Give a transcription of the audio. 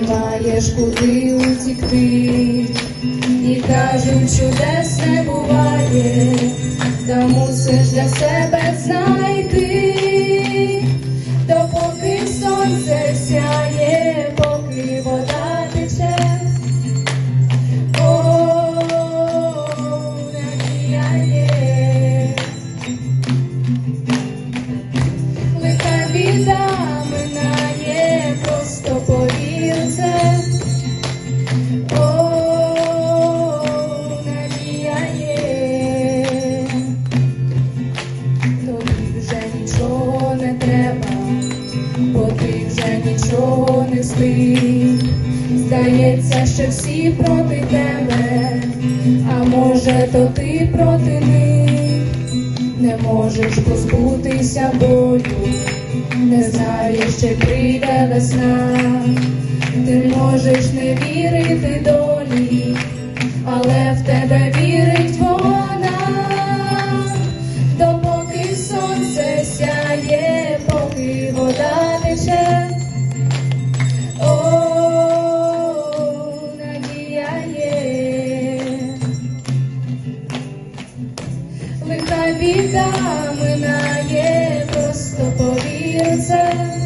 маєш куди утікти, і кажуть, чудес не буває, та мусиш для себе знайти, допоки сонце сяє, поки вода тече. О. Лиха біда нічого. Здається, що всі проти тебе, а може, то ти проти них не можеш позбутися болю, не знаєш, чи прийде весна, ти можеш не вірити долі, але в тебе біда минає, просто повір.